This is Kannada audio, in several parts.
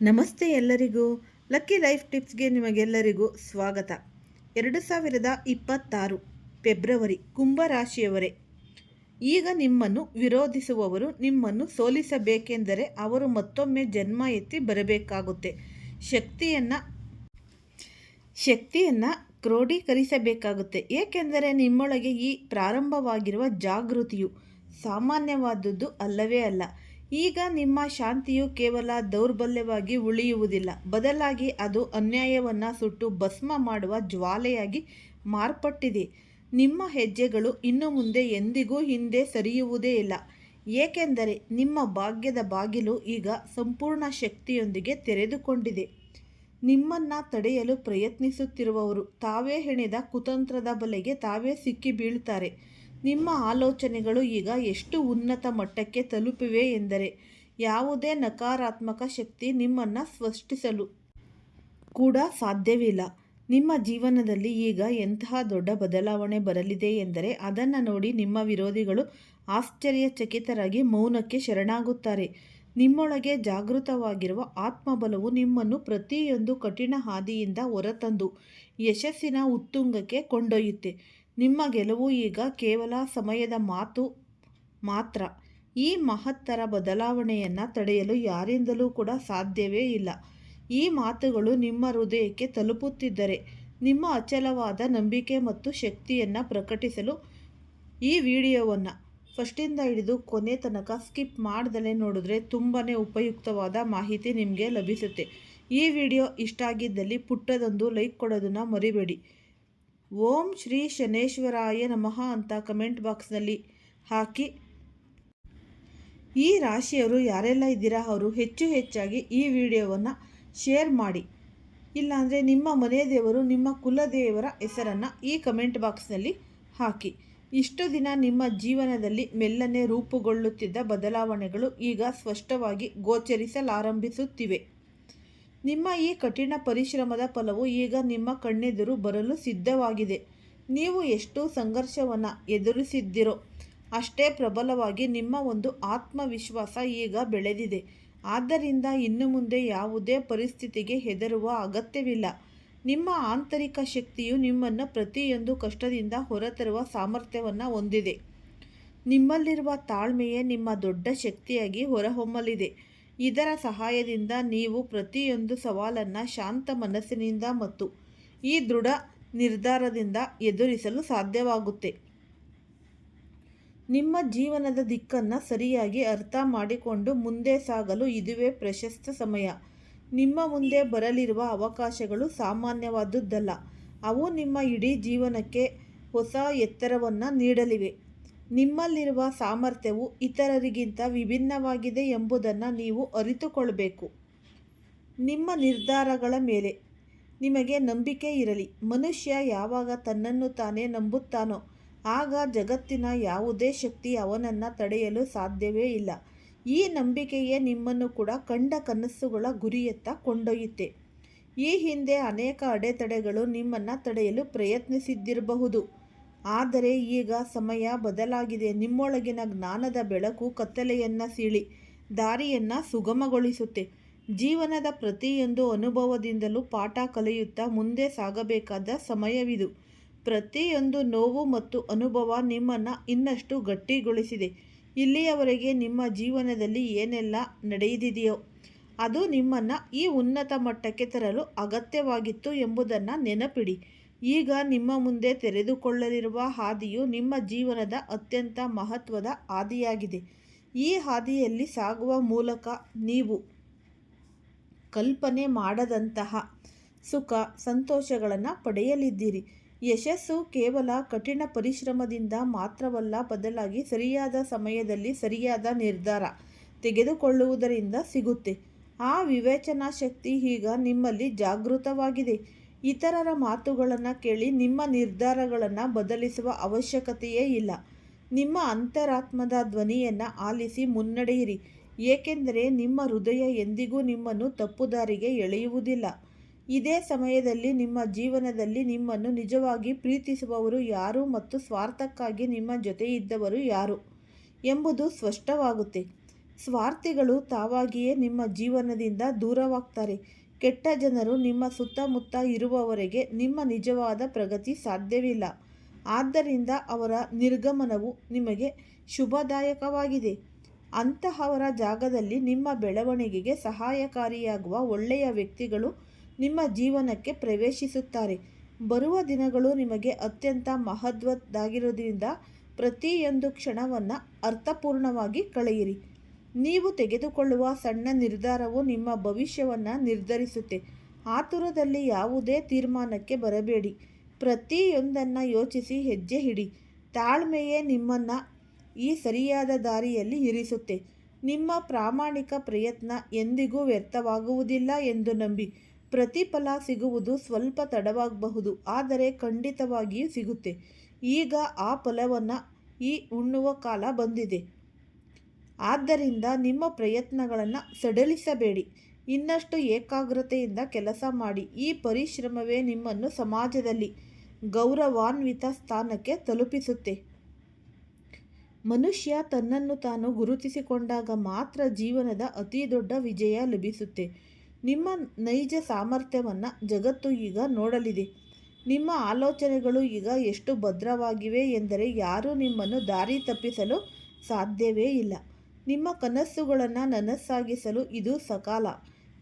ನಮಸ್ತೆ ಎಲ್ಲರಿಗೂ. ಲಕ್ಕಿ ಲೈಫ್ ಟಿಪ್ಸ್ಗೆ ನಿಮಗೆಲ್ಲರಿಗೂ ಸ್ವಾಗತ. ಎರಡು ಸಾವಿರದ ಇಪ್ಪತ್ತಾರು ಫೆಬ್ರವರಿ ಕುಂಭರಾಶಿಯವರೇ ಈಗ ನಿಮ್ಮನ್ನು ವಿರೋಧಿಸುವವರು ನಿಮ್ಮನ್ನು ಸೋಲಿಸಬೇಕೆಂದರೆ ಅವರು ಮತ್ತೊಮ್ಮೆ ಜನ್ಮ ಎತ್ತಿ ಬರಬೇಕಾಗುತ್ತೆ. ಶಕ್ತಿಯನ್ನು ಶಕ್ತಿಯನ್ನು ಕ್ರೋಢೀಕರಿಸಬೇಕಾಗುತ್ತೆ. ಏಕೆಂದರೆ ನಿಮ್ಮೊಳಗೆ ಈ ಪ್ರಾರಂಭವಾಗಿರುವ ಜಾಗೃತಿಯು ಸಾಮಾನ್ಯವಾದದ್ದು ಅಲ್ಲವೇ ಅಲ್ಲ. ಈಗ ನಿಮ್ಮ ಶಾಂತಿಯು ಕೇವಲ ದೌರ್ಬಲ್ಯವಾಗಿ ಉಳಿಯುವುದಿಲ್ಲ. ಬದಲಾಗಿ ಅದು ಅನ್ಯಾಯವನ್ನು ಸುಟ್ಟು ಭಸ್ಮ ಮಾಡುವ ಜ್ವಾಲೆಯಾಗಿ ಮಾರ್ಪಟ್ಟಿದೆ. ನಿಮ್ಮ ಹೆಜ್ಜೆಗಳು ಇನ್ನು ಮುಂದೆ ಎಂದಿಗೂ ಹಿಂದೆ ಸರಿಯುವುದೇ ಇಲ್ಲ. ಏಕೆಂದರೆ ನಿಮ್ಮ ಭಾಗ್ಯದ ಬಾಗಿಲು ಈಗ ಸಂಪೂರ್ಣ ಶಕ್ತಿಯೊಂದಿಗೆ ತೆರೆದುಕೊಂಡಿದೆ. ನಿಮ್ಮನ್ನು ತಡೆಯಲು ಪ್ರಯತ್ನಿಸುತ್ತಿರುವವರು ತಾವೇ ಹೆಣೆದ ಕುತಂತ್ರದ ಬಲೆಗೆ ತಾವೇ ಸಿಕ್ಕಿ ಬೀಳ್ತಾರೆ. ನಿಮ್ಮ ಆಲೋಚನೆಗಳು ಈಗ ಎಷ್ಟು ಉನ್ನತ ಮಟ್ಟಕ್ಕೆ ತಲುಪಿವೆ ಎಂದರೆ ಯಾವುದೇ ನಕಾರಾತ್ಮಕ ಶಕ್ತಿ ನಿಮ್ಮನ್ನು ಸೃಷ್ಟಿಸಲು ಕೂಡ ಸಾಧ್ಯವಿಲ್ಲ. ನಿಮ್ಮ ಜೀವನದಲ್ಲಿ ಈಗ ಎಂತಹ ದೊಡ್ಡ ಬದಲಾವಣೆ ಬರಲಿದೆ ಎಂದರೆ ಅದನ್ನು ನೋಡಿ ನಿಮ್ಮ ವಿರೋಧಿಗಳು ಆಶ್ಚರ್ಯಚಕಿತರಾಗಿ ಮೌನಕ್ಕೆ ಶರಣಾಗುತ್ತಾರೆ. ನಿಮ್ಮೊಳಗೆ ಜಾಗೃತವಾಗಿರುವ ಆತ್ಮಬಲವು ನಿಮ್ಮನ್ನು ಪ್ರತಿಯೊಂದು ಕಠಿಣ ಹಾದಿಯಿಂದ ಹೊರತಂದು ಯಶಸ್ಸಿನ ಉತ್ತುಂಗಕ್ಕೆ ಕೊಂಡೊಯ್ಯುತ್ತೆ. ನಿಮ್ಮ ಗೆಲುವು ಈಗ ಕೇವಲ ಸಮಯದ ಮಾತು ಮಾತ್ರ. ಈ ಮಹತ್ತರ ಬದಲಾವಣೆಯನ್ನು ತಡೆಯಲು ಯಾರಿಂದಲೂ ಕೂಡ ಸಾಧ್ಯವೇ ಇಲ್ಲ. ಈ ಮಾತುಗಳು ನಿಮ್ಮ ಹೃದಯಕ್ಕೆ ತಲುಪುತ್ತಿದ್ದರೆ, ನಿಮ್ಮ ಅಚಲವಾದ ನಂಬಿಕೆ ಮತ್ತು ಶಕ್ತಿಯನ್ನು ಪ್ರಕಟಿಸಲು ಈ ವಿಡಿಯೋವನ್ನು ಫಸ್ಟಿಂದ ಹಿಡಿದು ಕೊನೆ ತನಕ ಸ್ಕಿಪ್ ಮಾಡ್ದಲೇ ನೋಡಿದ್ರೆ ತುಂಬಾ ಉಪಯುಕ್ತವಾದ ಮಾಹಿತಿ ನಿಮಗೆ ಲಭಿಸುತ್ತೆ. ಈ ವಿಡಿಯೋ ಇಷ್ಟ ಆಗಿದ್ದಲ್ಲಿ ಪುಟ್ಟದೊಂದು ಲೈಕ್ ಕೊಡೋದನ್ನು ಮರಿಬೇಡಿ. ಓಂ ಶ್ರೀ ಶನೇಶ್ವರಾಯ ನಮಃ ಅಂತ ಕಮೆಂಟ್ ಬಾಕ್ಸ್ನಲ್ಲಿ ಹಾಕಿ. ಈ ರಾಶಿಯವರು ಯಾರೆಲ್ಲ ಇದ್ದೀರಾ ಅವರು ಹೆಚ್ಚು ಹೆಚ್ಚಾಗಿ ಈ ವಿಡಿಯೋವನ್ನು ಶೇರ್ ಮಾಡಿ. ಇಲ್ಲಾಂದರೆ ನಿಮ್ಮ ಮನೆ ದೇವರು ನಿಮ್ಮ ಕುಲದೇವರ ಹೆಸರನ್ನು ಈ ಕಮೆಂಟ್ ಬಾಕ್ಸ್ನಲ್ಲಿ ಹಾಕಿ. ಇಷ್ಟು ದಿನ ನಿಮ್ಮ ಜೀವನದಲ್ಲಿ ಮೆಲ್ಲನೆ ರೂಪುಗೊಳ್ಳುತ್ತಿದ್ದ ಬದಲಾವಣೆಗಳು ಈಗ ಸ್ಪಷ್ಟವಾಗಿ ಗೋಚರಿಸಲಾರಂಭಿಸುತ್ತಿವೆ. ನಿಮ್ಮ ಈ ಕಠಿಣ ಪರಿಶ್ರಮದ ಫಲವು ಈಗ ನಿಮ್ಮ ಕಣ್ಣೆದುರು ಬರಲು ಸಿದ್ಧವಾಗಿದೆ. ನೀವು ಎಷ್ಟು ಸಂಘರ್ಷವನ್ನು ಎದುರಿಸಿದ್ದೀರೋ, ಅಷ್ಟೇ ಪ್ರಬಲವಾಗಿ ನಿಮ್ಮ ಒಂದು ಆತ್ಮವಿಶ್ವಾಸ ಈಗ ಬೆಳೆದಿದೆ. ಆದ್ದರಿಂದ ಇನ್ನು ಮುಂದೆ ಯಾವುದೇ ಪರಿಸ್ಥಿತಿಗೆ ಹೆದರುವ ಅಗತ್ಯವಿಲ್ಲ. ನಿಮ್ಮ ಆಂತರಿಕ ಶಕ್ತಿಯು ನಿಮ್ಮನ್ನು ಪ್ರತಿಯೊಂದು ಕಷ್ಟದಿಂದ ಹೊರತರುವ ಸಾಮರ್ಥ್ಯವನ್ನು ಹೊಂದಿದೆ. ನಿಮ್ಮಲ್ಲಿರುವ ತಾಳ್ಮೆಯೇ ನಿಮ್ಮ ದೊಡ್ಡ ಶಕ್ತಿಯಾಗಿ ಹೊರಹೊಮ್ಮಲಿದೆ. ಇದರ ಸಹಾಯದಿಂದ ನೀವು ಪ್ರತಿಯೊಂದು ಸವಾಲನ್ನು ಶಾಂತ ಮನಸ್ಸಿನಿಂದ ಮತ್ತು ಈ ದೃಢ ನಿರ್ಧಾರದಿಂದ ಎದುರಿಸಲು ಸಾಧ್ಯವಾಗುತ್ತೆ. ನಿಮ್ಮ ಜೀವನದ ದಿಕ್ಕನ್ನು ಸರಿಯಾಗಿ ಅರ್ಥ ಮಾಡಿಕೊಂಡು ಮುಂದೆ ಸಾಗಲು ಇದುವೇ ಪ್ರಶಸ್ತ ಸಮಯ. ನಿಮ್ಮ ಮುಂದೆ ಬರಲಿರುವ ಅವಕಾಶಗಳು ಸಾಮಾನ್ಯವಾದುದ್ದಲ್ಲ. ಅವು ನಿಮ್ಮ ಇಡೀ ಜೀವನಕ್ಕೆ ಹೊಸ ಎತ್ತರವನ್ನು ನೀಡಲಿವೆ. ನಿಮ್ಮಲ್ಲಿರುವ ಸಾಮರ್ಥ್ಯವು ಇತರರಿಗಿಂತ ವಿಭಿನ್ನವಾಗಿದೆ ಎಂಬುದನ್ನು ನೀವು ಅರಿತುಕೊಳ್ಬೇಕು. ನಿಮ್ಮ ನಿರ್ಧಾರಗಳ ಮೇಲೆ ನಿಮಗೆ ನಂಬಿಕೆ ಇರಲಿ. ಮನುಷ್ಯ ಯಾವಾಗ ತನ್ನನ್ನು ತಾನೇ ನಂಬುತ್ತಾನೋ, ಆಗ ಜಗತ್ತಿನ ಯಾವುದೇ ಶಕ್ತಿ ಅವನನ್ನು ತಡೆಯಲು ಸಾಧ್ಯವೇ ಇಲ್ಲ. ಈ ನಂಬಿಕೆಯೇ ನಿಮ್ಮನ್ನು ಕೂಡ ಕಂಡ ಕನಸುಗಳ ಗುರಿಯತ್ತ ಕೊಂಡೊಯ್ಯುತ್ತೆ. ಈ ಹಿಂದೆ ಅನೇಕ ಅಡೆತಡೆಗಳು ನಿಮ್ಮನ್ನು ತಡೆಯಲು ಪ್ರಯತ್ನಿಸಿದ್ದಿರಬಹುದು. ಆದರೆ ಈಗ ಸಮಯ ಬದಲಾಗಿದೆ. ನಿಮ್ಮೊಳಗಿನ ಜ್ಞಾನದ ಬೆಳಕು ಕತ್ತಲೆಯನ್ನು ಸೀಳಿ, ದಾರಿಯನ್ನು ಸುಗಮಗೊಳಿಸುತ್ತೆ. ಜೀವನದ ಪ್ರತಿಯೊಂದು ಅನುಭವದಿಂದಲೂ ಪಾಠ ಕಲಿಯುತ್ತಾ ಮುಂದೆ ಸಾಗಬೇಕಾದ ಸಮಯವಿದು. ಪ್ರತಿಯೊಂದು ನೋವು ಮತ್ತು ಅನುಭವ ನಿಮ್ಮನ್ನು ಇನ್ನಷ್ಟು ಗಟ್ಟಿಗೊಳಿಸಿದೆ. ಇಲ್ಲಿಯವರೆಗೆ ನಿಮ್ಮ ಜೀವನದಲ್ಲಿ ಏನೆಲ್ಲ ನಡೆಯದಿದೆಯೋ ಅದು ನಿಮ್ಮನ್ನು ಈ ಉನ್ನತ ಮಟ್ಟಕ್ಕೆ ತರಲು ಅಗತ್ಯವಾಗಿತ್ತು ಎಂಬುದನ್ನು ನೆನಪಿಡಿ. ಈಗ ನಿಮ್ಮ ಮುಂದೆ ತೆರೆದುಕೊಳ್ಳಲಿರುವ ಹಾದಿಯು ನಿಮ್ಮ ಜೀವನದ ಅತ್ಯಂತ ಮಹತ್ವದ ಹಾದಿಯಾಗಿದೆ. ಈ ಹಾದಿಯಲ್ಲಿ ಸಾಗುವ ಮೂಲಕ ನೀವು ಕಲ್ಪನೆ ಮಾಡದಂತಹ ಸುಖ, ಸಂತೋಷಗಳನ್ನು ಪಡೆಯಲಿದ್ದೀರಿ. ಯಶಸ್ಸು ಕೇವಲ ಕಠಿಣ ಪರಿಶ್ರಮದಿಂದ ಮಾತ್ರವಲ್ಲ, ಬದಲಾಗಿ ಸರಿಯಾದ ಸಮಯದಲ್ಲಿ ಸರಿಯಾದ ನಿರ್ಧಾರ ತೆಗೆದುಕೊಳ್ಳುವುದರಿಂದ ಸಿಗುತ್ತೆ. ಆ ವಿವೇಚನಾ ಶಕ್ತಿ ಈಗ ನಿಮ್ಮಲ್ಲಿ ಜಾಗೃತವಾಗಿದೆ. ಇತರರ ಮಾತುಗಳನ್ನು ಕೇಳಿ ನಿಮ್ಮ ನಿರ್ಧಾರಗಳನ್ನು ಬದಲಿಸುವ ಅವಶ್ಯಕತೆಯೇ ಇಲ್ಲ. ನಿಮ್ಮ ಅಂತರಾತ್ಮದ ಧ್ವನಿಯನ್ನು ಆಲಿಸಿ ಮುನ್ನಡೆಯಿರಿ. ಏಕೆಂದರೆ ನಿಮ್ಮ ಹೃದಯ ಎಂದಿಗೂ ನಿಮ್ಮನ್ನು ತಪ್ಪುದಾರಿಗೆ ಎಳೆಯುವುದಿಲ್ಲ. ಇದೇ ಸಮಯದಲ್ಲಿ ನಿಮ್ಮ ಜೀವನದಲ್ಲಿ ನಿಮ್ಮನ್ನು ನಿಜವಾಗಿ ಪ್ರೀತಿಸುವವರು ಯಾರು ಮತ್ತು ಸ್ವಾರ್ಥಕ್ಕಾಗಿ ನಿಮ್ಮ ಜೊತೆ ಇದ್ದವರು ಯಾರು ಎಂಬುದು ಸ್ಪಷ್ಟವಾಗುತ್ತೆ. ಸ್ವಾರ್ಥಿಗಳು ತಾವಾಗಿಯೇ ನಿಮ್ಮ ಜೀವನದಿಂದ ದೂರವಾಗ್ತಾರೆ. ಕೆಟ್ಟ ಜನರು ನಿಮ್ಮ ಸುತ್ತಮುತ್ತ ಇರುವವರೆಗೆ ನಿಮ್ಮ ನಿಜವಾದ ಪ್ರಗತಿ ಸಾಧ್ಯವಿಲ್ಲ. ಆದ್ದರಿಂದ ಅವರ ನಿರ್ಗಮನವು ನಿಮಗೆ ಶುಭದಾಯಕವಾಗಿದೆ. ಅಂತಹವರ ಜಾಗದಲ್ಲಿ ನಿಮ್ಮ ಬೆಳವಣಿಗೆಗೆ ಸಹಾಯಕಾರಿಯಾಗುವ ಒಳ್ಳೆಯ ವ್ಯಕ್ತಿಗಳು ನಿಮ್ಮ ಜೀವನಕ್ಕೆ ಪ್ರವೇಶಿಸುತ್ತಾರೆ. ಬರುವ ದಿನಗಳು ನಿಮಗೆ ಅತ್ಯಂತ ಮಹತ್ವದ್ದಾಗಿರೋದ್ರಿಂದ ಪ್ರತಿಯೊಂದು ಕ್ಷಣವನ್ನು ಅರ್ಥಪೂರ್ಣವಾಗಿ ಕಳೆಯಿರಿ. ನೀವು ತೆಗೆದುಕೊಳ್ಳುವ ಸಣ್ಣ ನಿರ್ಧಾರವು ನಿಮ್ಮ ಭವಿಷ್ಯವನ್ನು ನಿರ್ಧರಿಸುತ್ತೆ. ಆತುರದಲ್ಲಿ ಯಾವುದೇ ತೀರ್ಮಾನಕ್ಕೆ ಬರಬೇಡಿ. ಪ್ರತಿಯೊಂದನ್ನು ಯೋಚಿಸಿ ಹೆಜ್ಜೆ ಹಿಡಿ. ತಾಳ್ಮೆಯೇ ನಿಮ್ಮನ್ನು ಈ ಸರಿಯಾದ ದಾರಿಯಲ್ಲಿ ಇರಿಸುತ್ತೆ. ನಿಮ್ಮ ಪ್ರಾಮಾಣಿಕ ಪ್ರಯತ್ನ ಎಂದಿಗೂ ವ್ಯರ್ಥವಾಗುವುದಿಲ್ಲ ಎಂದು ನಂಬಿ. ಪ್ರತಿಫಲ ಸಿಗುವುದು ಸ್ವಲ್ಪ ತಡವಾಗಬಹುದು, ಆದರೆ ಖಂಡಿತವಾಗಿಯೂ ಸಿಗುತ್ತೆ. ಈಗ ಆ ಫಲವನ್ನು ಈ ಉಣ್ಣುವ ಕಾಲ ಬಂದಿದೆ. ಆದ್ದರಿಂದ ನಿಮ್ಮ ಪ್ರಯತ್ನಗಳನ್ನು ಸಡಿಲಿಸಬೇಡಿ. ಇನ್ನಷ್ಟು ಏಕಾಗ್ರತೆಯಿಂದ ಕೆಲಸ ಮಾಡಿ. ಈ ಪರಿಶ್ರಮವೇ ನಿಮ್ಮನ್ನು ಸಮಾಜದಲ್ಲಿ ಗೌರವಾನ್ವಿತ ಸ್ಥಾನಕ್ಕೆ ತಲುಪಿಸುತ್ತೆ. ಮನುಷ್ಯ ತನ್ನನ್ನು ತಾನು ಗುರುತಿಸಿಕೊಂಡಾಗ ಮಾತ್ರ ಜೀವನದ ಅತಿ ದೊಡ್ಡ ವಿಜಯ ಲಭಿಸುತ್ತೆ. ನಿಮ್ಮ ನೈಜ ಸಾಮರ್ಥ್ಯವನ್ನು ಜಗತ್ತು ಈಗ ನೋಡಲಿದೆ. ನಿಮ್ಮ ಆಲೋಚನೆಗಳು ಈಗ ಎಷ್ಟು ಭದ್ರವಾಗಿವೆ ಎಂದರೆ ಯಾರೂ ನಿಮ್ಮನ್ನು ದಾರಿ ತಪ್ಪಿಸಲು ಸಾಧ್ಯವೇ ಇಲ್ಲ. ನಿಮ್ಮ ಕನಸುಗಳನ್ನು ನನಸಾಗಿಸಲು ಇದು ಸಕಾಲ.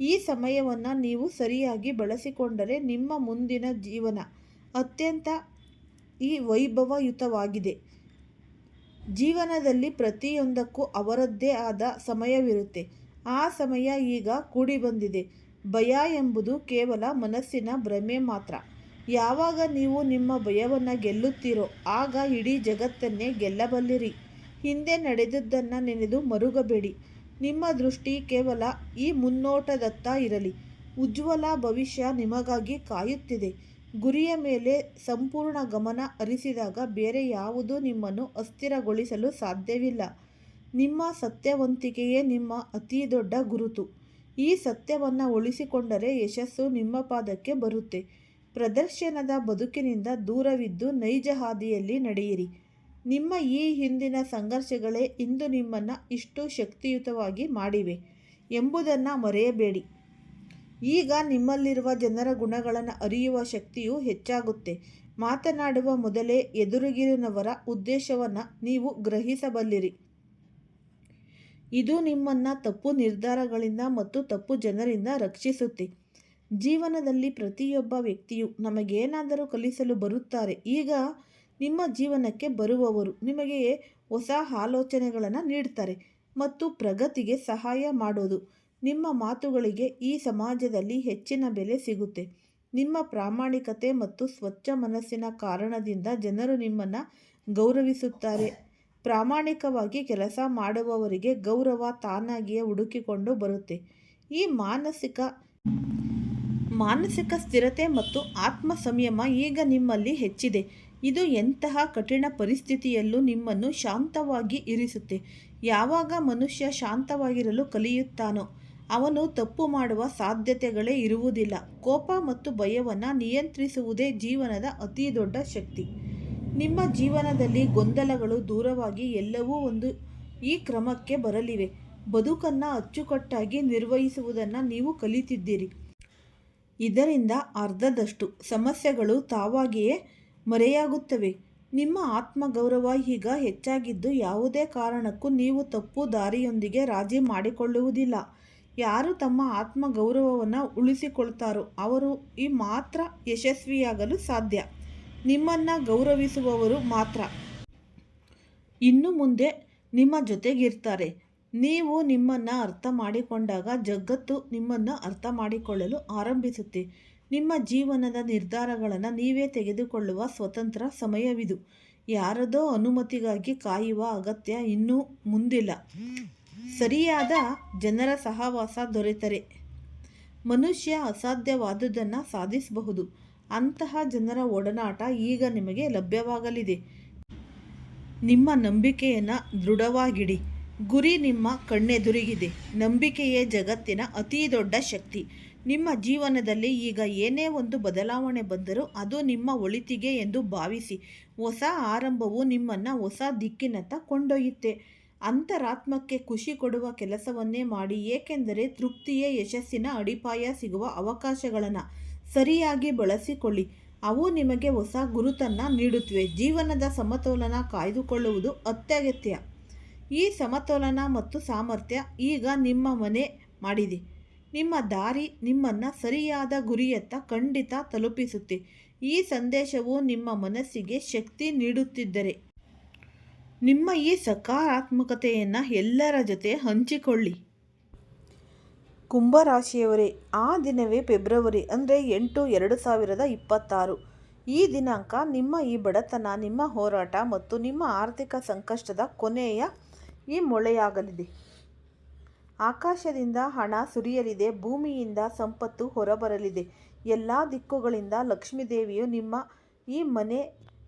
ಈ ಸಮಯವನ್ನು ನೀವು ಸರಿಯಾಗಿ ಬಳಸಿಕೊಂಡರೆ ನಿಮ್ಮ ಮುಂದಿನ ಜೀವನ ಅತ್ಯಂತ ಈ ವೈಭವಯುತವಾಗಿದೆ. ಜೀವನದಲ್ಲಿ ಪ್ರತಿಯೊಂದಕ್ಕೂ ಅವರದ್ದೇ ಆದ ಸಮಯವಿರುತ್ತೆ. ಆ ಸಮಯ ಈಗ ಕೂಡಿ ಬಂದಿದೆ ಭಯ ಎಂಬುದು ಕೇವಲ ಮನಸ್ಸಿನ ಭ್ರಮೆ ಮಾತ್ರ. ಯಾವಾಗ ನೀವು ನಿಮ್ಮ ಭಯವನ್ನು ಗೆಲ್ಲುತ್ತೀರೋ ಆಗ ಇಡೀ ಜಗತ್ತನ್ನೇ ಗೆಲ್ಲಬಲ್ಲಿರಿ. ಹಿಂದೆ ನಡೆದದ್ದನ್ನು ನೆನೆದು ಮರುಗಬೇಡಿ. ನಿಮ್ಮ ದೃಷ್ಟಿ ಕೇವಲ ಈ ಮುನ್ನೋಟದತ್ತ ಇರಲಿ. ಉಜ್ವಲ ಭವಿಷ್ಯ ನಿಮಗಾಗಿ ಕಾಯುತ್ತಿದೆ. ಗುರಿಯ ಮೇಲೆ ಸಂಪೂರ್ಣ ಗಮನ ಹರಿಸಿದಾಗ ಬೇರೆ ಯಾವುದೂ ನಿಮ್ಮನ್ನು ಅಸ್ಥಿರಗೊಳಿಸಲು ಸಾಧ್ಯವಿಲ್ಲ. ನಿಮ್ಮ ಸತ್ಯವಂತಿಕೆಯೇ ನಿಮ್ಮ ಅತೀ ದೊಡ್ಡ ಗುರುತು. ಈ ಸತ್ಯವನ್ನು ಉಳಿಸಿಕೊಂಡರೆ ಯಶಸ್ಸು ನಿಮ್ಮ ಪಾದಕ್ಕೆ ಬರುತ್ತೆ. ಪ್ರದರ್ಶನದ ಬದುಕಿನಿಂದ ದೂರವಿದ್ದು ನೈಜ ಹಾದಿಯಲ್ಲಿ ನಡೆಯಿರಿ. ನಿಮ್ಮ ಈ ಹಿಂದಿನ ಸಂಘರ್ಷಗಳೇ ಇಂದು ನಿಮ್ಮನ್ನು ಇಷ್ಟು ಶಕ್ತಿಯುತವಾಗಿ ಮಾಡಿವೆ ಎಂಬುದನ್ನು ಮರೆಯಬೇಡಿ. ಈಗ ನಿಮ್ಮಲ್ಲಿರುವ ಜನರ ಗುಣಗಳನ್ನು ಅರಿಯುವ ಶಕ್ತಿಯು ಹೆಚ್ಚಾಗುತ್ತೆ. ಮಾತನಾಡುವ ಮೊದಲೇ ಎದುರುಗಿರಿನವರ ಉದ್ದೇಶವನ್ನು ನೀವು ಗ್ರಹಿಸಬಲ್ಲಿರಿ. ಇದು ನಿಮ್ಮನ್ನು ತಪ್ಪು ನಿರ್ಧಾರಗಳಿಂದ ಮತ್ತು ತಪ್ಪು ಜನರಿಂದ ರಕ್ಷಿಸುತ್ತೆ. ಜೀವನದಲ್ಲಿ ಪ್ರತಿಯೊಬ್ಬ ವ್ಯಕ್ತಿಯು ನಮಗೇನಾದರೂ ಕಲಿಸಲು ಬರುತ್ತಾರೆ, ಈಗ ನಿಮ್ಮ ಜೀವನಕ್ಕೆ ಬರುವವರು ನಿಮಗೆ ಹೊಸ ಆಲೋಚನೆಗಳನ್ನು ನೀಡ್ತಾರೆ ಮತ್ತು ಪ್ರಗತಿಗೆ ಸಹಾಯ ಮಾಡೋದು. ನಿಮ್ಮ ಮಾತುಗಳಿಗೆ ಈ ಸಮಾಜದಲ್ಲಿ ಹೆಚ್ಚಿನ ಬೆಲೆ ಸಿಗುತ್ತೆ. ನಿಮ್ಮ ಪ್ರಾಮಾಣಿಕತೆ ಮತ್ತು ಸ್ವಚ್ಛ ಮನಸ್ಸಿನ ಕಾರಣದಿಂದ ಜನರು ನಿಮ್ಮನ್ನು ಗೌರವಿಸುತ್ತಾರೆ. ಪ್ರಾಮಾಣಿಕವಾಗಿ ಕೆಲಸ ಮಾಡುವವರಿಗೆ ಗೌರವ ತಾನಾಗಿಯೇ ಹುಡುಕಿಕೊಂಡು ಬರುತ್ತೆ. ಈ ಮಾನಸಿಕ ಮಾನಸಿಕ ಸ್ಥಿರತೆ ಮತ್ತು ಆತ್ಮ ಸಂಯಮ ಈಗ ನಿಮ್ಮಲ್ಲಿ ಹೆಚ್ಚಿದೆ. ಇದು ಎಂತಹ ಕಠಿಣ ಪರಿಸ್ಥಿತಿಯಲ್ಲೂ ನಿಮ್ಮನ್ನು ಶಾಂತವಾಗಿ ಇರಿಸುತ್ತೆ. ಯಾವಾಗ ಮನುಷ್ಯ ಶಾಂತವಾಗಿರಲು ಕಲಿಯುತ್ತಾನೋ, ಅವನು ತಪ್ಪು ಮಾಡುವ ಸಾಧ್ಯತೆಗಳೇ ಇರುವುದಿಲ್ಲ. ಕೋಪ ಮತ್ತು ಭಯವನ್ನು ನಿಯಂತ್ರಿಸುವುದೇ ಜೀವನದ ಅತಿ ದೊಡ್ಡ ಶಕ್ತಿ. ನಿಮ್ಮ ಜೀವನದಲ್ಲಿ ಗೊಂದಲಗಳು ದೂರವಾಗಿ ಎಲ್ಲವೂ ಒಂದು ಈ ಕ್ರಮಕ್ಕೆ ಬರಲಿವೆ. ಬದುಕನ್ನು ಅಚ್ಚುಕಟ್ಟಾಗಿ ನಿರ್ವಹಿಸುವುದನ್ನು ನೀವು ಕಲಿತಿದ್ದೀರಿ. ಇದರಿಂದ ಅರ್ಧದಷ್ಟು ಸಮಸ್ಯೆಗಳು ತಾವಾಗಿಯೇ ಮರೆಯಾಗುತ್ತವೆ. ನಿಮ್ಮ ಆತ್ಮಗೌರವ ಈಗ ಹೆಚ್ಚಾಗಿದ್ದು ಯಾವುದೇ ಕಾರಣಕ್ಕೂ ನೀವು ತಪ್ಪು ದಾರಿಯೊಂದಿಗೆ ರಾಜಿ ಮಾಡಿಕೊಳ್ಳುವುದಿಲ್ಲ. ಯಾರು ತಮ್ಮ ಆತ್ಮಗೌರವವನ್ನು ಉಳಿಸಿಕೊಳ್ತಾರೋ ಅವರು ಈ ಮಾತ್ರ ಯಶಸ್ವಿಯಾಗಲು ಸಾಧ್ಯ. ನಿಮ್ಮನ್ನು ಗೌರವಿಸುವವರು ಮಾತ್ರ. ಇನ್ನು ಮುಂದೆ ನಿಮ್ಮ ಜೊತೆಗಿರ್ತಾರೆ. ನೀವು ನಿಮ್ಮನ್ನು ಅರ್ಥ ಮಾಡಿಕೊಂಡಾಗ ಜಗತ್ತು ನಿಮ್ಮನ್ನು ಅರ್ಥ ಮಾಡಿಕೊಳ್ಳಲು ಆರಂಭಿಸುತ್ತೆ. ನಿಮ್ಮ ಜೀವನದ ನಿರ್ಧಾರಗಳನ್ನು ನೀವೇ ತೆಗೆದುಕೊಳ್ಳುವ ಸ್ವತಂತ್ರ ಸಮಯವಿದು. ಯಾರದೋ ಅನುಮತಿಗಾಗಿ ಕಾಯುವ ಅಗತ್ಯ ಇನ್ನೂ ಮುಂದಿಲ್ಲ. ಸರಿಯಾದ ಜನರ ಸಹವಾಸ ದೊರೆತರೆ. ಮನುಷ್ಯ ಅಸಾಧ್ಯವಾದುದನ್ನು ಸಾಧಿಸಬಹುದು. ಅಂತಹ ಜನರ ಒಡನಾಟ ಈಗ ನಿಮಗೆ ಲಭ್ಯವಾಗಲಿದೆ. ನಿಮ್ಮ ನಂಬಿಕೆಯನ್ನು ದೃಢವಾಗಿಡಿ. ಗುರಿ ನಿಮ್ಮ ಕಣ್ಣೆದುರಿಗಿದೆ. ನಂಬಿಕೆಯೇ ಜಗತ್ತಿನ ಅತೀ ದೊಡ್ಡ ಶಕ್ತಿ. ನಿಮ್ಮ ಜೀವನದಲ್ಲಿ ಈಗ ಏನೇ ಒಂದು ಬದಲಾವಣೆ ಬಂದರೂ ಅದು ನಿಮ್ಮ ಒಳಿತಿಗೆ ಎಂದು ಭಾವಿಸಿ. ಹೊಸ ಆರಂಭವು ನಿಮ್ಮನ್ನು ಹೊಸ ದಿಕ್ಕಿನತ್ತ ಕೊಂಡೊಯ್ಯುತ್ತೆ. ಅಂತರಾತ್ಮಕ್ಕೆ ಖುಷಿ ಕೊಡುವ ಕೆಲಸವನ್ನೇ ಮಾಡಿ, ಏಕೆಂದರೆ ತೃಪ್ತಿಯೇ ಯಶಸ್ಸಿನ ಅಡಿಪಾಯ ಸಿಗುವ ಅವಕಾಶಗಳನ್ನು ಸರಿಯಾಗಿ ಬಳಸಿಕೊಳ್ಳಿ. ಅವು ನಿಮಗೆ ಹೊಸ ಗುರುತನ್ನು ನೀಡುತ್ತವೆ. ಜೀವನದ ಸಮತೋಲನ ಕಾಯ್ದುಕೊಳ್ಳುವುದು ಅತ್ಯಗತ್ಯ. ಈ ಸಮತೋಲನ ಮತ್ತು ಸಾಮರ್ಥ್ಯ ಈಗ ನಿಮ್ಮ ಮನೆ ಮಾಡಿದೆ. ನಿಮ್ಮ ದಾರಿ ನಿಮ್ಮನ್ನು ಸರಿಯಾದ ಗುರಿಯತ್ತ ಖಂಡಿತ ತಲುಪಿಸುತ್ತೆ. ಈ ಸಂದೇಶವು ನಿಮ್ಮ ಮನಸ್ಸಿಗೆ ಶಕ್ತಿ ನೀಡುತ್ತಿದ್ದರೆ, ನಿಮ್ಮ ಈ ಸಕಾರಾತ್ಮಕತೆಯನ್ನು ಎಲ್ಲರ ಜೊತೆ ಹಂಚಿಕೊಳ್ಳಿ. ಕುಂಭರಾಶಿಯವರೇ, ಆ ದಿನವೇ ಫೆಬ್ರವರಿ ಅಂದರೆ ಎಂಟು ಎರಡು ಸಾವಿರದ ಇಪ್ಪತ್ತಾರು. ಈ ದಿನಾಂಕ ನಿಮ್ಮ ಈ ಬಡತನ, ನಿಮ್ಮ ಹೋರಾಟ ಮತ್ತು ನಿಮ್ಮ ಆರ್ಥಿಕ ಸಂಕಷ್ಟದ ಕೊನೆಯ ಈ ಮೊಳೆಯಾಗಲಿದೆ. ಆಕಾಶದಿಂದ ಹಣ ಸುರಿಯಲಿದೆ, ಭೂಮಿಯಿಂದ ಸಂಪತ್ತು ಹೊರಬರಲಿದೆ. ಎಲ್ಲ ದಿಕ್ಕುಗಳಿಂದ ಲಕ್ಷ್ಮೀದೇವಿಯು ನಿಮ್ಮ ಈ ಮನೆ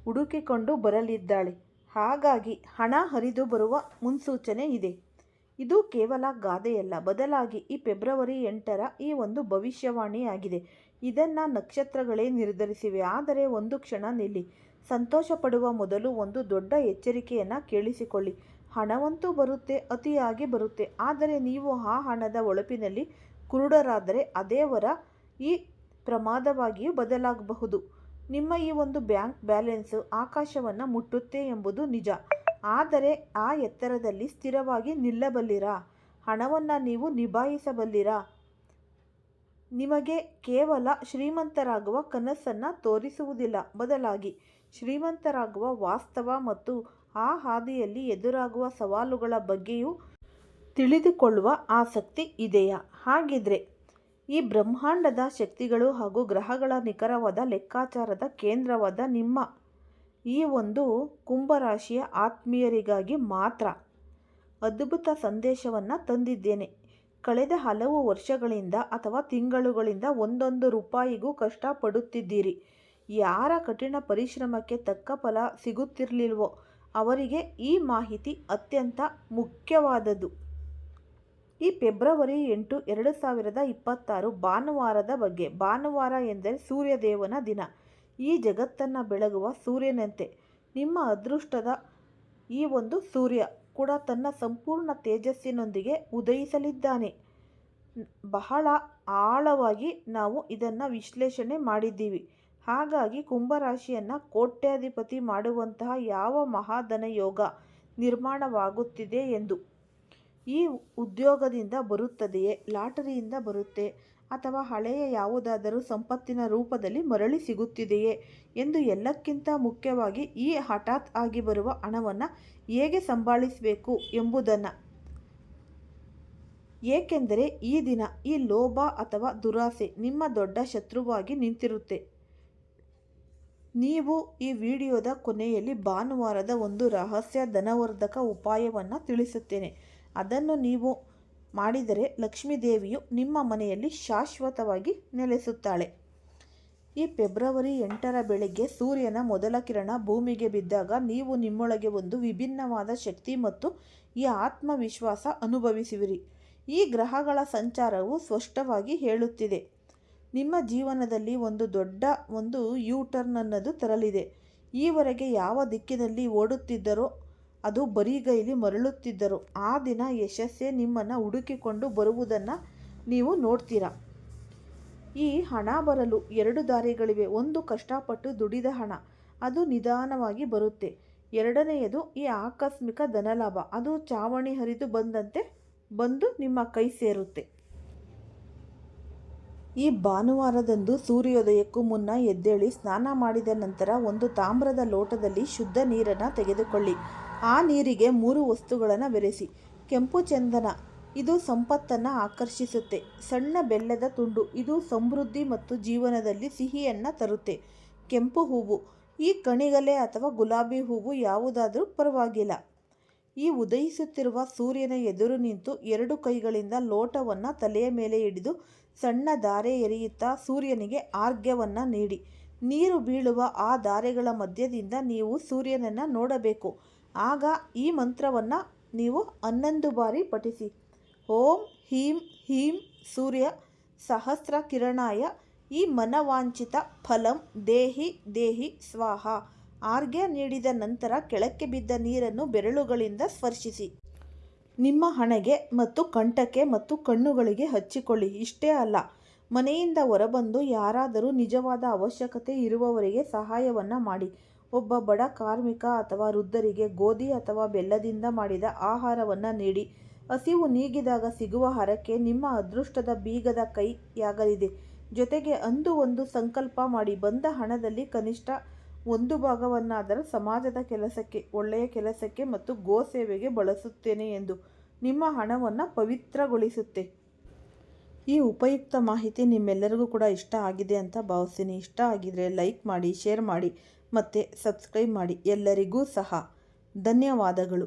ಹುಡುಕಿಕೊಂಡು ಬರಲಿದ್ದಾಳೆ. ಹಾಗಾಗಿ ಹಣ ಹರಿದು ಬರುವ ಮುನ್ಸೂಚನೆ ಇದೆ. ಇದು ಕೇವಲ ಗಾದೆಯಲ್ಲ. ಬದಲಾಗಿ ಈ ಫೆಬ್ರವರಿ ಎಂಟರ ಈ ಒಂದು ಭವಿಷ್ಯವಾಣಿಯಾಗಿದೆ. ಇದನ್ನು ನಕ್ಷತ್ರಗಳೇ ನಿರ್ಧರಿಸಿವೆ. ಆದರೆ ಒಂದು ಕ್ಷಣ ನಿಲ್ಲಿ. ಸಂತೋಷ ಪಡುವ ಮೊದಲು ಒಂದು ದೊಡ್ಡ ಎಚ್ಚರಿಕೆಯನ್ನು ಕೇಳಿಸಿಕೊಳ್ಳಿ. ಹಣವಂತೂ ಬರುತ್ತೆ, ಅತಿಯಾಗಿ ಬರುತ್ತೆ. ಆದರೆ ನೀವು ಆ ಹಣದ ಒಳಪಿನಲ್ಲಿ ಕುರುಡರಾದರೆ ಅದೇ ವರ ಈ ಪ್ರಮಾದವಾಗಿಯೂ ಬದಲಾಗಬಹುದು. ನಿಮ್ಮ ಈ ಒಂದು ಬ್ಯಾಂಕ್ ಬ್ಯಾಲೆನ್ಸು ಆಕಾಶವನ್ನು ಮುಟ್ಟುತ್ತೆ ಎಂಬುದು ನಿಜ. ಆದರೆ ಆ ಎತ್ತರದಲ್ಲಿ ಸ್ಥಿರವಾಗಿ ನಿಲ್ಲಬಲ್ಲಿರಾ? ಹಣವನ್ನು ನೀವು ನಿಭಾಯಿಸಬಲ್ಲಿರಾ? ನಿಮಗೆ ಕೇವಲ ಶ್ರೀಮಂತರಾಗುವ ಕನಸನ್ನು ತೋರಿಸುವುದಿಲ್ಲ. ಬದಲಾಗಿ ಶ್ರೀಮಂತರಾಗುವ ವಾಸ್ತವ ಮತ್ತು ಆ ಹಾದಿಯಲ್ಲಿ ಎದುರಾಗುವ ಸವಾಲುಗಳ ಬಗ್ಗೆಯೂ ತಿಳಿದುಕೊಳ್ಳುವ ಆಸಕ್ತಿ ಇದೆಯಾ? ಹಾಗಿದ್ರೆ ಈ ಬ್ರಹ್ಮಾಂಡದ ಶಕ್ತಿಗಳು ಹಾಗೂ ಗ್ರಹಗಳ ನಿಖರವಾದ ಲೆಕ್ಕಾಚಾರದ ಕೇಂದ್ರವಾದ ನಿಮ್ಮ ಈ ಒಂದು ಕುಂಭರಾಶಿಯ ಆತ್ಮೀಯರಿಗಾಗಿ ಮಾತ್ರ ಅದ್ಭುತ ಸಂದೇಶವನ್ನು ತಂದಿದ್ದೇನೆ. ಕಳೆದ ಹಲವು ವರ್ಷಗಳಿಂದ ಅಥವಾ ತಿಂಗಳುಗಳಿಂದ ಒಂದೊಂದು ರೂಪಾಯಿಗೂ ಕಷ್ಟಪಡುತ್ತಿದ್ದೀರಿ. ಯಾರ ಕಠಿಣ ಪರಿಶ್ರಮಕ್ಕೆ ತಕ್ಕ ಫಲ ಸಿಗುತ್ತಿರಲಿಲ್ವೋ? ಅವರಿಗೆ ಈ ಮಾಹಿತಿ ಅತ್ಯಂತ ಮುಖ್ಯವಾದದ್ದು. ಈ ಫೆಬ್ರವರಿ ಎಂಟು, ಎರಡು ಸಾವಿರದ ಇಪ್ಪತ್ತಾರು ಭಾನುವಾರದ ಬಗ್ಗೆ. ಭಾನುವಾರ ಎಂದರೆ ಸೂರ್ಯದೇವನ ದಿನ. ಈ ಜಗತ್ತನ್ನು ಬೆಳಗುವ ಸೂರ್ಯನಂತೆ. ನಿಮ್ಮ ಅದೃಷ್ಟದ ಈ ಒಂದು ಸೂರ್ಯ ಕೂಡ ತನ್ನ ಸಂಪೂರ್ಣ ತೇಜಸ್ಸಿನೊಂದಿಗೆ ಉದಯಿಸಲಿದ್ದಾನೆ. ಬಹಳ ಆಳವಾಗಿ ನಾವು ಇದನ್ನು ವಿಶ್ಲೇಷಣೆ ಮಾಡಿದ್ದೀವಿ. ಹಾಗಾಗಿ ಕುಂಭರಾಶಿಯನ್ನು ಕೋಟ್ಯಾಧಿಪತಿ ಮಾಡುವಂತಹ ಯಾವ ಮಹಾಧನ ಯೋಗ ನಿರ್ಮಾಣವಾಗುತ್ತಿದೆ ಎಂದು ಈ ಉದ್ಯೋಗದಿಂದ ಬರುತ್ತದೆಯೇ? ಲಾಟರಿಯಿಂದ ಬರುತ್ತೆ ಅಥವಾ ಹಳೆಯ ಯಾವುದಾದರೂ ಸಂಪತ್ತಿನ ರೂಪದಲ್ಲಿ ಮರಳಿ ಸಿಗುತ್ತಿದೆಯೇ ಎಂದು ಎಲ್ಲಕ್ಕಿಂತ ಮುಖ್ಯವಾಗಿ ಈ ಹಠಾತ್ ಆಗಿ ಬರುವ ಹಣವನ್ನು ಹೇಗೆ ಸಂಭಾಳಿಸಬೇಕು ಎಂಬುದನ್ನು. ಏಕೆಂದರೆ ಈ ದಿನ ಈ ಲೋಭ ಅಥವಾ ದುರಾಸೆ ನಿಮ್ಮ ದೊಡ್ಡ ಶತ್ರುವಾಗಿ ನಿಂತಿರುತ್ತೆ. ನೀವು ಈ ವಿಡಿಯೋದ ಕೊನೆಯಲ್ಲಿ ಭಾನುವಾರದ ಒಂದು ರಹಸ್ಯ ಧನವರ್ಧಕ ಉಪಾಯವನ್ನು ತಿಳಿಸುತ್ತೇನೆ. ಅದನ್ನು ನೀವು ಮಾಡಿದರೆ ಲಕ್ಷ್ಮೀದೇವಿಯು ನಿಮ್ಮ ಮನೆಯಲ್ಲಿ ಶಾಶ್ವತವಾಗಿ ನೆಲೆಸುತ್ತಾಳೆ. ಈ ಫೆಬ್ರವರಿ ಎಂಟರ ಬೆಳಗ್ಗೆ ಸೂರ್ಯನ ಮೊದಲ ಕಿರಣ ಭೂಮಿಗೆ ಬಿದ್ದಾಗ ನೀವು ನಿಮ್ಮೊಳಗೆ ಒಂದು ವಿಭಿನ್ನವಾದ ಶಕ್ತಿ ಮತ್ತು ಈ ಆತ್ಮವಿಶ್ವಾಸ ಅನುಭವಿಸುವಿರಿ. ಈ ಗ್ರಹಗಳ ಸಂಚಾರವು ಸ್ಪಷ್ಟವಾಗಿ ಹೇಳುತ್ತಿದೆ. ನಿಮ್ಮ ಜೀವನದಲ್ಲಿ ಒಂದು ದೊಡ್ಡ, ಒಂದು ಯೂ ಟರ್ನ್ ಅನ್ನೋದು ತರಲಿದೆ. ಈವರೆಗೆ ಯಾವ ದಿಕ್ಕಿನಲ್ಲಿ ಓಡುತ್ತಿದ್ದರೋ, ಅದು ಬರಿಗೈಲಿ ಮರಳುತ್ತಿದ್ದರು. ಆ ದಿನ ಯಶಸ್ಸೇ ನಿಮ್ಮನ್ನು ಹುಡುಕಿಕೊಂಡು ಬರುವುದನ್ನು ನೀವು ನೋಡ್ತೀರಾ? ಈ ಹಣ ಬರಲು ಎರಡು ದಾರಿಗಳಿವೆ. ಒಂದು ಕಷ್ಟಪಟ್ಟು ದುಡಿದ ಹಣ, ಅದು ನಿಧಾನವಾಗಿ ಬರುತ್ತೆ. ಎರಡನೆಯದು ಈ ಆಕಸ್ಮಿಕ ಧನಲಾಭ. ಅದು ಚಾವಣಿ ಹರಿದು ಬಂದಂತೆ ಬಂದು ನಿಮ್ಮ ಕೈ ಸೇರುತ್ತೆ. ಈ ಭಾನುವಾರದಂದು ಸೂರ್ಯೋದಯಕ್ಕೂ ಮುನ್ನ ಎದ್ದೇಳಿ ಸ್ನಾನ ಮಾಡಿದ ನಂತರ ಒಂದು ತಾಮ್ರದ ಲೋಟದಲ್ಲಿ ಶುದ್ಧ ನೀರನ್ನು ತೆಗೆದುಕೊಳ್ಳಿ. ಆ ನೀರಿಗೆ ಮೂರು ವಸ್ತುಗಳನ್ನು ಬೆರೆಸಿ. ಕೆಂಪು ಚಂದನ. ಇದು ಸಂಪತ್ತನ್ನು ಆಕರ್ಷಿಸುತ್ತೆ. ಸಣ್ಣ ಬೆಲ್ಲದ ತುಂಡು. ಇದು ಸಮೃದ್ಧಿ ಮತ್ತು ಜೀವನದಲ್ಲಿ ಸಿಹಿಯನ್ನು ತರುತ್ತೆ. ಕೆಂಪು ಹೂವು. ಈ ಕಣಿಗಲೆ ಅಥವಾ ಗುಲಾಬಿ ಹೂವು ಯಾವುದಾದರೂ ಪರವಾಗಿಲ್ಲ. ಈ ಉದಯಿಸುತ್ತಿರುವ ಸೂರ್ಯನ ಎದುರು ನಿಂತು ಎರಡು ಕೈಗಳಿಂದ ಲೋಟವನ್ನು ತಲೆಯ ಮೇಲೆ ಹಿಡಿದು ಸಣ್ಣ ದಾರೆ ಎರೆಯುತ್ತಾ ಸೂರ್ಯನಿಗೆ ಆರ್ಘ್ಯವನ್ನು ನೀಡಿ. ನೀರು ಬೀಳುವ ಆ ದಾರೆಗಳ ಮಧ್ಯದಿಂದ ನೀವು ಸೂರ್ಯನನ್ನು ನೋಡಬೇಕು. ಆಗ ಈ ಮಂತ್ರವನ್ನು ನೀವು ಹನ್ನೊಂದು ಬಾರಿ ಪಠಿಸಿ. ಓಂ ಹೀಂ ಹೀಂ ಸೂರ್ಯ ಸಹಸ್ರ ಕಿರಣಾಯ ಈ ಮನವಾಂಚಿತ ಫಲಂ ದೇಹಿ ದೇಹಿ ಸ್ವಾಹ. ಆರ್ಘ್ಯ ನೀಡಿದ ನಂತರ ಕೆಳಕ್ಕೆ ಬಿದ್ದ ನೀರನ್ನು ಬೆರಳುಗಳಿಂದ ಸ್ಪರ್ಶಿಸಿ. ನಿಮ್ಮ ಹಣೆಗೆ ಮತ್ತು ಕಂಠಕ್ಕೆ ಮತ್ತು ಕಣ್ಣುಗಳಿಗೆ ಹಚ್ಚಿಕೊಳ್ಳಿ. ಇಷ್ಟೇ ಅಲ್ಲ, ಮನೆಯಿಂದ ಹೊರಬಂದು ಯಾರಾದರೂ ನಿಜವಾದ ಅವಶ್ಯಕತೆ ಇರುವವರಿಗೆ ಸಹಾಯವನ್ನು ಮಾಡಿ. ಒಬ್ಬ ಬಡ ಕಾರ್ಮಿಕ ಅಥವಾ ವೃದ್ಧರಿಗೆ ಗೋಧಿ ಅಥವಾ ಬೆಲ್ಲದಿಂದ ಮಾಡಿದ ಆಹಾರವನ್ನು ನೀಡಿ. ಹಸಿವು ನೀಗಿದಾಗ ಸಿಗುವ ಹರಕೆ ನಿಮ್ಮ ಅದೃಷ್ಟದ ಬೀಗದ ಕೈಯಾಗಲಿದೆ. ಜೊತೆಗೆ ಅಂದು ಒಂದು ಸಂಕಲ್ಪ ಮಾಡಿ. ಬಂದ ಹಣದಲ್ಲಿ ಕನಿಷ್ಠ ಒಂದು ಭಾಗವನ್ನಾದರೂ ಸಮಾಜದ ಕೆಲಸಕ್ಕೆ, ಒಳ್ಳೆಯ ಕೆಲಸಕ್ಕೆ ಮತ್ತು ಗೋ ಸೇವೆಗೆ ಬಳಸುತ್ತೇನೆ ಎಂದು ನಿಮ್ಮ ಹಣವನ್ನು ಪವಿತ್ರಗೊಳಿಸುತ್ತೆ. ಈ ಉಪಯುಕ್ತ ಮಾಹಿತಿ ನಿಮ್ಮೆಲ್ಲರಿಗೂ ಕೂಡ ಇಷ್ಟ ಆಗಿದೆ ಅಂತ ಭಾವಿಸ್ತೀನಿ. ಇಷ್ಟ ಆಗಿದರೆ ಲೈಕ್ ಮಾಡಿ, ಶೇರ್ ಮಾಡಿ ಮತ್ತು ಸಬ್ಸ್ಕ್ರೈಬ್ ಮಾಡಿ. ಎಲ್ಲರಿಗೂ ಸಹ ಧನ್ಯವಾದಗಳು.